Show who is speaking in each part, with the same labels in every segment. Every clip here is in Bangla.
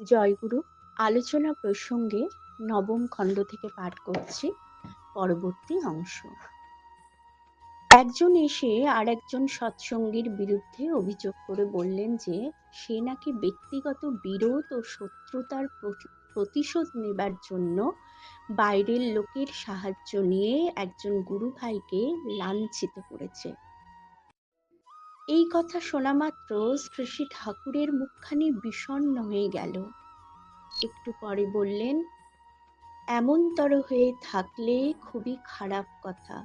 Speaker 1: জয়গুরু আলোচনা প্রসঙ্গে নবম খণ্ড থেকে পাঠ করছি। পরবর্তী অংশ। একজন এসে আর একজন সৎসঙ্গীর বিরুদ্ধে অভিযোগ করে বললেন যে, সে নাকি ব্যক্তিগত বিরোধ ও শত্রুতার প্রতি- প্রতিশোধ নেবার জন্য বাইরের লোকের সাহায্য নিয়ে একজন গুরু ভাইকে লাঞ্ছিত করেছে। এই কথা শোনা মাত্র শ্রী শ্রী ঠাকুরের মুখখানি বিষণ্ণ হয়ে গেল। একটু পরে বললেন, এমনতর হয়ে থাকলে খুবই খারাপ কথা।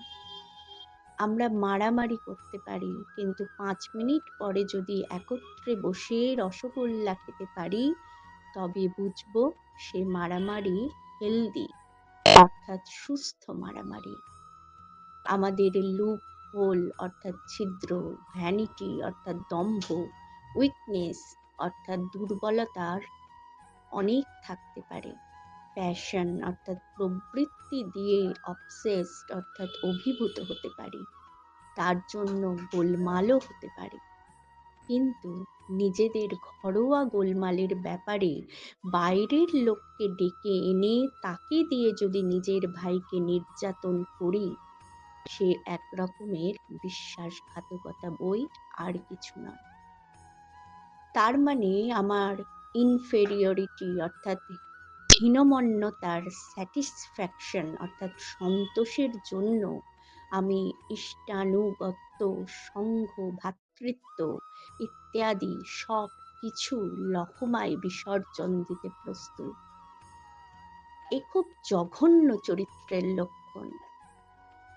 Speaker 1: আমরা মারামারি করতে পারি, কিন্তু পাঁচ মিনিট পরে যদি একত্রে বসে রসগোল্লা খেতে পারি, তবে বুঝব সে মারামারি হেলদি, অর্থাৎ সুস্থ মারামারি। আমাদের লুপ হোল অর্থাৎ ছিদ্র ভ্যানিটি অর্থাৎ দম্ভ উইকনেস অর্থাৎ দুর্বলতার অনেক থাকতে পারে। প্যাশন অর্থাৎ প্রবৃত্তি দিয়ে অবসেসড অর্থাৎ অভিভূত হতে পারি। তার জন্য গোলমালও হতে পারে। কিন্তু নিজেদের ঘরোয়া গোলমালের ব্যাপারে বাইরের লোককে ডেকে এনে তাকে দিয়ে যদি নিজের ভাইকে নির্যাতন করি সে এক রকমের বিশ্বাসঘাতকতা বই আর কিছু না। তার মানে আমার ইনফেরিয়রিটি অর্থাৎ হীনমন্যতার স্যাটিসফ্যাকশন অর্থাৎ সন্তোষের জন্য আমি ইষ্টানুগত্য সংঘ ভাতৃত্ব ইত্যাদি সব কিছু লহমায় বিসর্জন দিতে প্রস্তুত। এ খুব জঘন্য চরিত্রের লক্ষণ।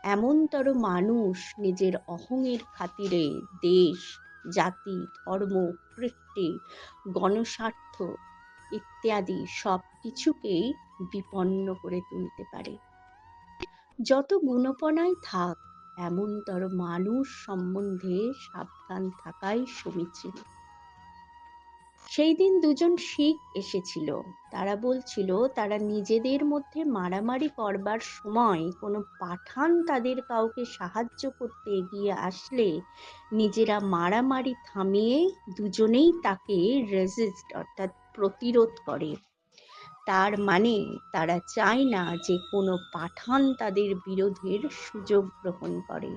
Speaker 1: এমনতর মানুষ নিজের অহংয়ের খাতিরে দেশ, জাতি, ধর্ম কৃষ্টি গণস্বার্থ ইত্যাদি সব কিছুকেই বিপন্ন করে তুলতে পারে। যত গুণপনাই থাক, এমনতর মানুষ সম্বন্ধে সাবধান থাকাই সমীচীন সেই দিন দুজন শিখ এসেছিল। তারা বলছিল, তারা নিজেদের মধ্যে মারামারি করবার সময় কোনো পাঠান তাদের কাউকে সাহায্য করতে এগিয়ে আসলে নিজেরা মারামারি থামিয়ে দুজনেই তাকে রেজিস্ট অর্থাৎ প্রতিরোধ করে। তার মানে তারা চায় না যে কোনো পাঠান তাদের বিরোধের সুযোগ গ্রহণ করে।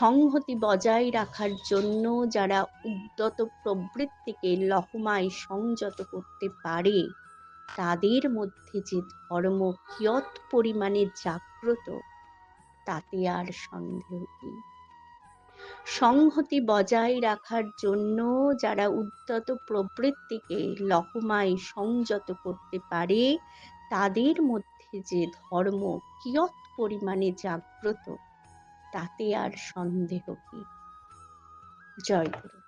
Speaker 1: সংহতি বজায় রাখার জন্য যারা উদ্যত প্রবৃত্তিকে লহমায় সংযত করতে পারে, তাদের মধ্যে যে ধর্ম কিয়ৎ পরিমাণে জাগ্রত, তাতে আর সন্দেহ কি সংহতি বজায় রাখার জন্য যারা উদ্যত প্রবৃত্তিকে লহমায় সংযত করতে পারে, তাদের মধ্যে যে ধর্ম কিয়ৎ পরিমাণে জাগ্রত তাতে আর সন্দেহ কি? জয় গুরু।